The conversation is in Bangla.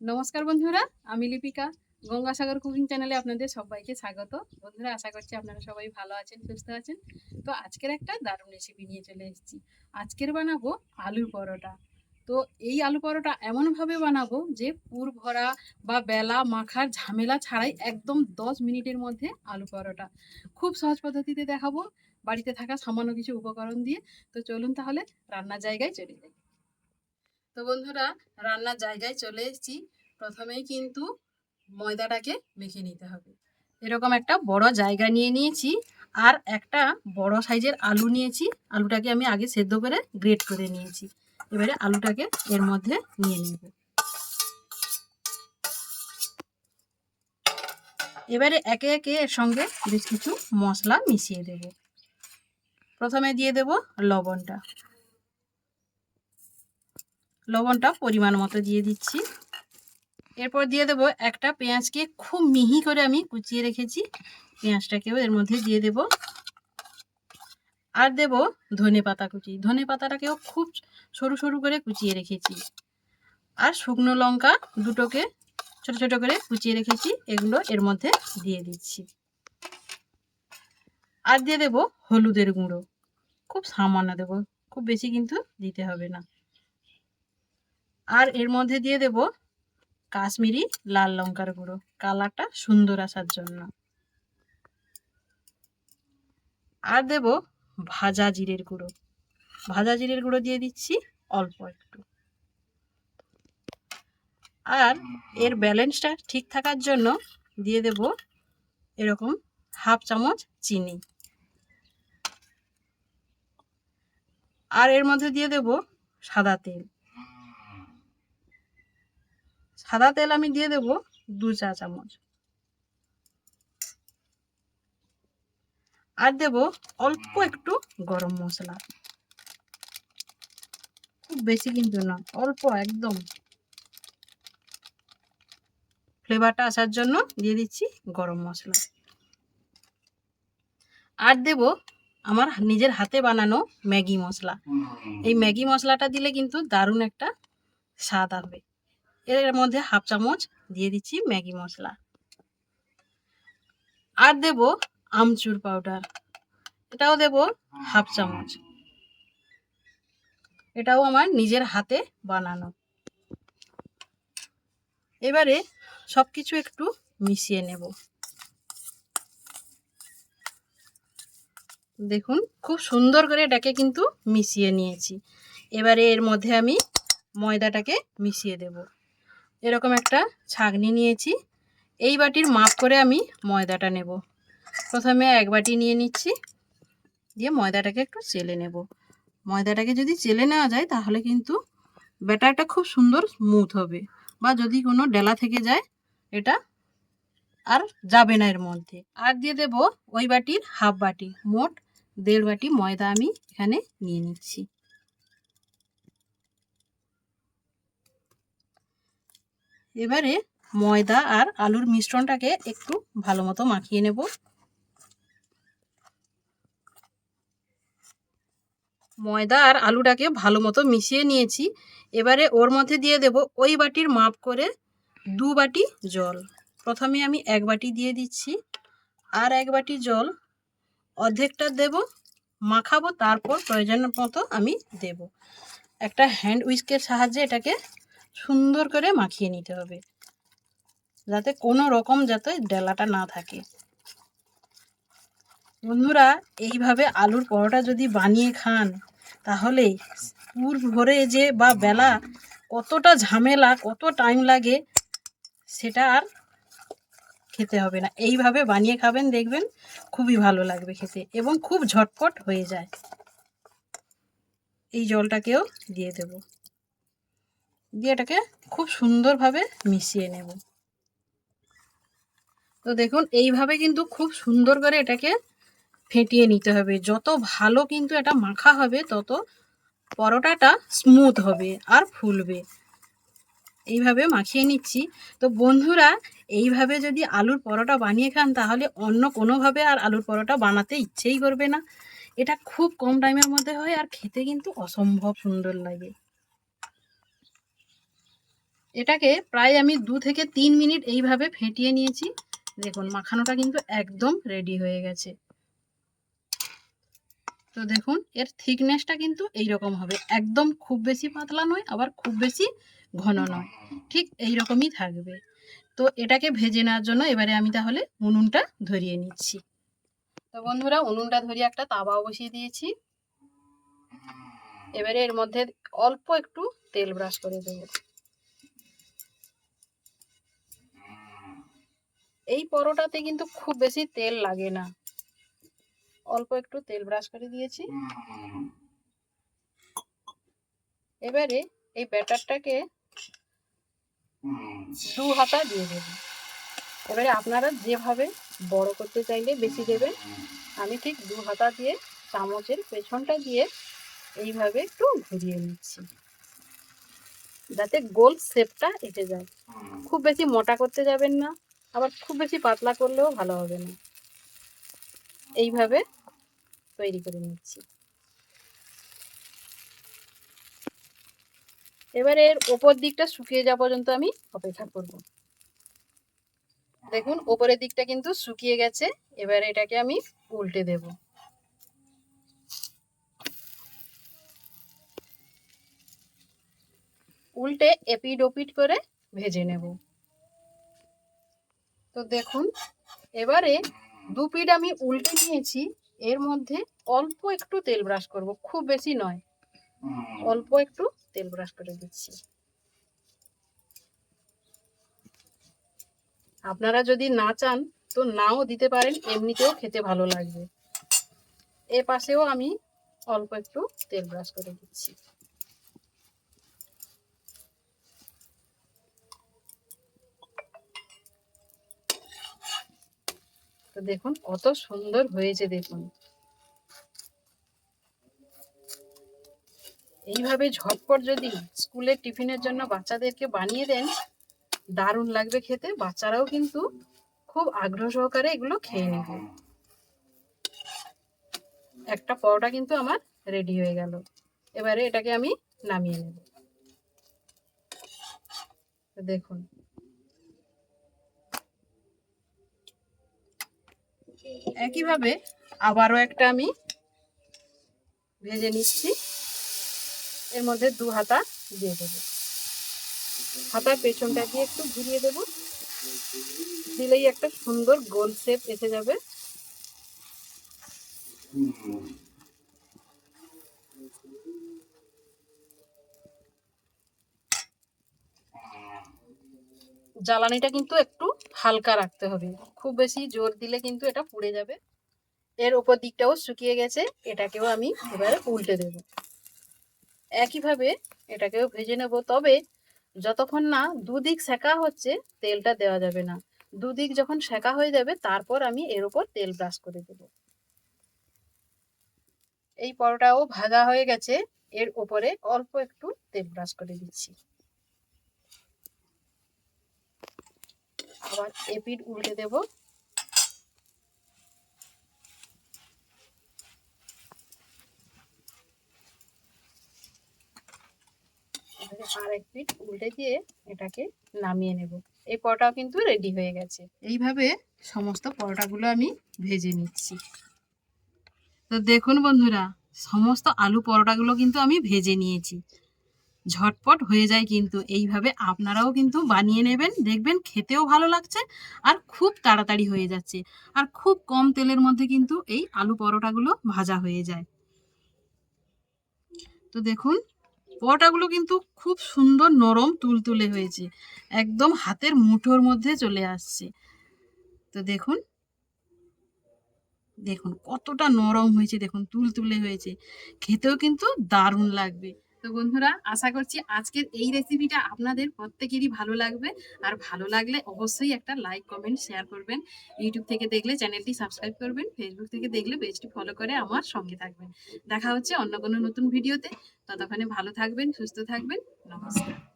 নমস্কার বন্ধুরা, আমি লিপিকা। গঙ্গাসাগর কুকিং চ্যানেলে আপনাদের সবাইকে স্বাগত। বন্ধুরা, আশা করছি আপনারা সবাই ভালো আছেন, সুস্থ আছেন। তো আজকের একটা দারুণ রেসিপি নিয়ে চলে এসেছি। আজকের বানাবো আলুর পরোটা। তো এই আলু পরোটা এমনভাবে বানাবো যে পুর ভরা বা বেলা মাখার ঝামেলা ছাড়াই একদম দশ মিনিটের মধ্যে আলু পরোটা। খুব সহজ পদ্ধতিতে দেখাবো। বাড়িতে থাকা সামান্য কিছু উপকরণ দিয়ে। তো চলুন তাহলে রান্নার জায়গায় চলে যাই। তো বন্ধুরা, রান্নার জায়গায় চলে এসেছি। প্রথমেই কিন্তু ময়দাটাকে মেখে নিতে হবে। এরকম একটা বড় জায়গা নিয়ে নিয়েছি আর একটা বড় সাইজের আলু নিয়েছি। আলুটাকে আমি আগে সেদ্ধ করে গ্রেট করে নিয়েছি। এবারে আলুটাকে এর মধ্যে নিয়ে নেব। এবারে একে একে এর সঙ্গে বেশ কিছু মশলা মিশিয়ে দেব। প্রথমে দিয়ে দেব লবণটা। লবণটা পরিমাণ মতো দিয়ে দিচ্ছি। এরপর দিয়ে দেবো একটা পেঁয়াজকে খুব মিহি করে আমি কুচিয়ে রেখেছি। পেঁয়াজটাকেও এর মধ্যে দিয়ে দেব। আর দেব ধনে পাতা কুচি। ধনে পাতাটাকেও খুব সরু সরু করে কুচিয়ে রেখেছি। আর শুকনো লঙ্কা দুটোকে ছোট ছোট করে কুচিয়ে রেখেছি। এগুলো এর মধ্যে দিয়ে দিচ্ছি। আর দিয়ে দেব হলুদের গুঁড়ো। খুব সামান্য দেব, খুব বেশি কিন্তু দিতে হবে না। আর এর মধ্যে দিয়ে দেব কাশ্মীরি লাল লঙ্কার গুঁড়ো। কালারটা সুন্দর আসার জন্য। আর দেব ভাজা জিরের গুঁড়ো। ভাজা জিরের গুঁড়ো দিয়ে দিচ্ছি অল্প একটু। আর এর ব্যালেন্সটা ঠিক থাকার জন্য দিয়ে দেব এরকম হাফ চামচ চিনি। আর এর মধ্যে দিয়ে দেব সাদা তেল। সাদা তেল আমি দিয়ে দেব দু চা চামচ। আর দেব অল্প একটু গরম মশলা। খুব বেশি কিন্তু না, অল্প একদম। ফ্লেভারটা আসার জন্য দিয়ে দিচ্ছি গরম মশলা। আর দেব আমার নিজের হাতে বানানো ম্যাগি মশলা। এই ম্যাগি মশলাটা দিলে কিন্তু দারুণ একটা স্বাদ হবে এর মধ্যে হাফ চামচ দিয়ে দিচ্ছি ম্যাগি মশলা। আর দেব আমচুর পাউডার। এটাও দেব হাফ চামচ। এটাও আমার নিজের হাতে বানানো। এবারে সব কিছু একটু মিশিয়ে নেব। দেখুন, খুব সুন্দর করে এটাকে কিন্তু মিশিয়ে নিয়েছি। এবারে এর মধ্যে আমি ময়দাটাকে মিশিয়ে দেবো। এরকম একটা ছাগনি নিয়েছি। এই বাটির মাপ করে আমি ময়দাটা নেব। প্রথমে এক বাটি নিয়ে নিচ্ছি, দিয়ে ময়দাটাকে একটু চেলে নেব। ময়দাটাকে যদি চেলে নেওয়া যায়, তাহলে কিন্তু ব্যাটারটা খুব সুন্দর স্মুথ হবে বা যদি কোনো ডেলা থেকে যায়, এটা আর যাবে না এর মধ্যে। আর দিয়ে দেব ওই বাটির হাফ বাটি। মোট দেড় বাটি ময়দা আমি এখানে নিয়ে নিচ্ছি। এবারে ময়দা আর আলুর মিশ্রণটাকে একটু ভালো মতো মাখিয়ে নেব। ময়দা আর আলুটাকে ভালো মতো মিশিয়ে নিয়েছি। এবারে ওর মধ্যে দিয়ে দেব ওই বাটির মাপ করে দু বাটি জল। প্রথমে আমি এক বাটি দিয়ে দিচ্ছি। আর এক বাটি জল অর্ধেকটা দেব, মাখাবো, তারপর প্রয়োজন মতো আমি দেব। একটা হ্যান্ড উইস্কের সাহায্যে এটাকে সুন্দর করে মাখিয়ে নিতে হবে। যাতে কোনো রকম যাতে ডেলাটা না থাকে। বন্ধুরা, এইভাবে আলুর পরোটা যদি বানিয়ে খান, তাহলে পুর ভরে যে বা বেলা কতটা ঝামেলা, কত টাইম লাগে, সেটা আর খেতে হবে না। এইভাবে বানিয়ে খাবেন, দেখবেন খুবই ভালো লাগবে খেতে এবং খুব ঝটপট হয়ে যায়। এই জলটাকেও দিয়ে দেবো। দিয়ে এটাকে খুব সুন্দরভাবে মিশিয়ে নেব। তো দেখুন, এইভাবে কিন্তু খুব সুন্দর করে এটাকে ফেটিয়ে নিতে হবে। যত ভালো কিন্তু এটা মাখা হবে, তত পরোটাটা স্মুথ হবে আর ফুলবে। এইভাবে মাখিয়ে নিচ্ছি। তো বন্ধুরা, এইভাবে যদি আলুর পরোটা বানিয়ে খান, তাহলে অন্য কোনোভাবে আর আলুর পরোটা বানাতে ইচ্ছেই করবে না। এটা খুব কম টাইমের মধ্যে হয় আর খেতে কিন্তু অসম্ভব সুন্দর লাগে। এটাকে প্রায় আমি দু থেকে তিন মিনিট এইভাবে ফেটিয়ে নিয়েছি। দেখুন, মাখানোটা কিন্তু একদম রেডি হয়ে গেছে। তো দেখুন, এর থিকনেসটা কিন্তু এই রকম হবে। একদম খুব বেশি পাতলা নয়, আবার খুব বেশি ঘন নয়। ঠিক এই রকমই থাকবে। তো এটাকে ভেজে নেওয়ার জন্য এবারে আমি তাহলে উনুনটা ধরিয়ে নিচ্ছি। তো বন্ধুরা, উনুনটা ধরিয়ে একটা তাওয়াও বসিয়ে দিয়েছি। এবারে এর মধ্যে অল্প একটু তেল ব্রাশ করে দেবো। এই পরোটাতে কিন্তু খুব বেশি তেল লাগে না। অল্প একটু তেল ব্রাশ করে দিয়েছি। এবারে এই ব্যাটারটাকে দু হাতা দিয়ে দেব। এবারে আপনারা যেভাবে বড় করতে চাইলে বেশি দেবেন। আমি ঠিক দু হাতা দিয়ে চামচের পেছনটা দিয়ে এইভাবে একটু ঘুরিয়ে নিচ্ছি। যাতে গোল শেপটা এসে যায়। খুব বেশি মোটা করতে যাবেন না। আবার খুব বেশি পাতলা করলেও ভালো হবে না। এইভাবে তৈরি করে নিচ্ছি। এবারে এর ওপর দিকটা শুকিয়ে যাওয়া পর্যন্ত আমি অপেক্ষা করব। দেখুন, ওপরের দিকটা কিন্তু শুকিয়ে গেছে। এবারে এটাকে আমি উল্টে দেব। উল্টে এপিড ওপিড করে ভেজে নেব। তো দেখুন, এবারে দু পিঠ আমি উল্টে নিয়েছি, এর মধ্যে অল্প একটু তেল ব্রাশ করব, খুব বেশি নয়। অল্প একটু তেল ব্রাশ করে দিচ্ছি। আপনারা যদি না চান, তো নাও দিতে পারেন, এমনিতেও খেতে ভালো লাগবে। এ পাশেও আমি অল্প একটু তেল ব্রাশ করে দিচ্ছি। তো দেখুন, কত সুন্দর হয়েছে দেখুন। এইভাবে ঝটপট যদি স্কুলের টিফিনের জন্য বাচ্চাদেরকে বানিয়ে দেন, দারুণ লাগবে খেতে। বাচ্চারাও কিন্তু খুব আগ্রহ সহকারে এগুলো খেয়ে নেবে। একটা পরোটা কিন্তু আমার রেডি হয়ে গেল। এবারে এটাকে আমি নামিয়ে নেব। দেখুন একইভাবে আবারও একটা আমি ভেজে নিচ্ছি। এর মধ্যে দু হাতা দিয়ে দেবো। হাতার পেছনটা দিয়ে একটু ঘুরিয়ে দেব। দিলেই একটা সুন্দর গোল শেপ এসে যাবে। জ্বালানিটা কিন্তু একটু হালকা রাখতে হবে। খুব বেশি জোর দিলে কিন্তু এটা পুড়ে যাবে। এর ওপর দিকটাও শুকিয়ে গেছে, এটাকেও আমি এবারে উল্টে দেব। একইভাবে এটাকেও ভেজে নেব। তবে যতক্ষণ না দুদিক সেকা হচ্ছে, তেলটা দেওয়া যাবে না। দুদিক যখন সেকা হয়ে যাবে, তারপর আমি এর উপর তেল ব্রাশ করে দেব। এই পরোটাও ভাজা হয়ে গেছে। এর উপরে অল্প একটু তেল ব্রাশ করে দিচ্ছি। আবার এপিড উল্টে দেব। আর এক পিঠ উল্টে দিয়ে এটাকে নামিয়ে নেব। এই পরোটাও কিন্তু রেডি হয়ে গেছে। এইভাবে সমস্ত পরোটাগুলো আমি ভেজে নিচ্ছি। তো দেখুন বন্ধুরা, সমস্ত আলু পরোটাগুলো কিন্তু আমি ভেজে নিয়েছি। ঝটপট হয়ে যায় কিন্তু। এইভাবে আপনারাও কিন্তু বানিয়ে নেবেন, দেখবেন খেতেও ভালো লাগছে আর খুব তাড়াতাড়ি হয়ে যাচ্ছে। আর খুব কম তেলের মধ্যে কিন্তু এই আলু পরোটাগুলো ভাজা হয়ে যায়। তো দেখুন, পরোটাগুলো কিন্তু খুব সুন্দর নরম তুলতুলে হয়েছে। একদম হাতের মুঠোর মধ্যে চলে আসছে। তো দেখুন দেখুন কতটা নরম হয়েছে, দেখুন তুলতুলে হয়েছে। খেতেও কিন্তু দারুণ লাগবে। তো বন্ধুরা, আশা করছি আজকের এই রেসিপিটা আপনাদের প্রত্যেকেরই ভালো লাগবে। আর ভালো লাগলে অবশ্যই একটা লাইক কমেন্ট শেয়ার করবেন। ইউটিউব থেকে দেখলে চ্যানেলটি সাবস্ক্রাইব করবেন। ফেসবুক থেকে দেখলে পেজটি ফলো করে আমার সঙ্গে থাকবেন। দেখা হচ্ছে অন্য কোনো নতুন ভিডিওতে ততক্ষণে ভালো থাকবেন, সুস্থ থাকবেন। নমস্কার।